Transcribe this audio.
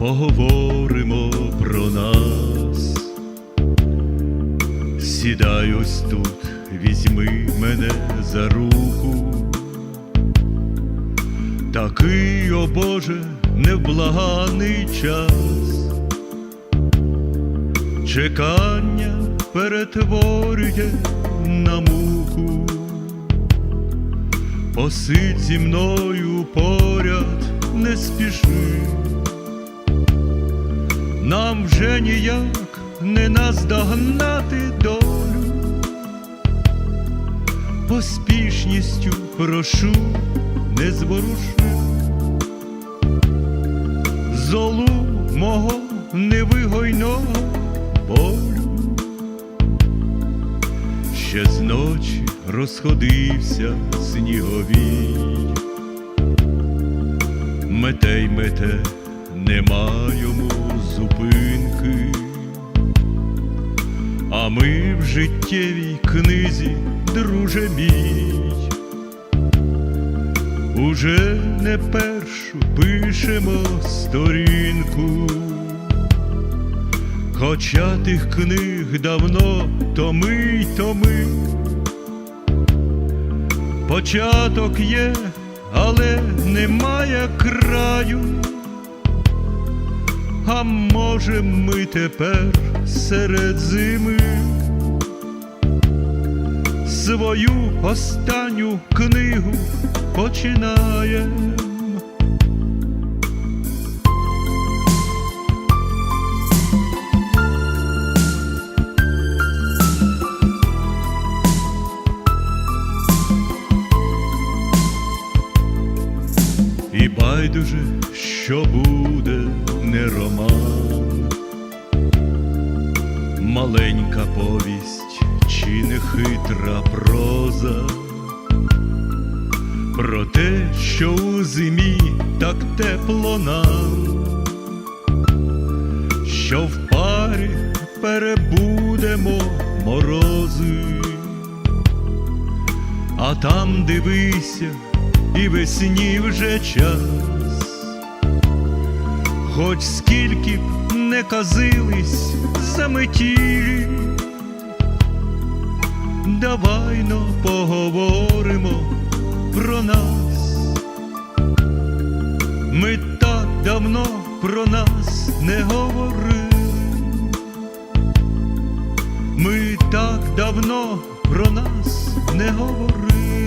поговоримо про нас. Сідай ось тут, візьми мене за руку. Такий, о Боже, невблаганий час. Чекання перетворює на муку. Посидь зі мною поряд не спіши, нам вже ніяк не наздогнати долю, поспішністю прошу не зворуши, золу мого невигойного болю, ще з ночі розходився сніговій, мете й мете, нема йому зупинки, а ми в життєвій книзі, друже мій, уже не першу пишемо сторінку. Хоча тих книг давно томи й томи, початок є, але немає краю. А може ми тепер серед зими свою останню книгу починаєм. І байдуже, що буде не роман, маленька повість чи не хитра проза, про те, що у зимі так тепло нам, що в парі перебудемо морози, а там дивися і весні вже час, хоч скільки б не казились заметілі, давайно поговоримо про нас. Ми так давно про нас не говорили, ми так давно про нас не говорили.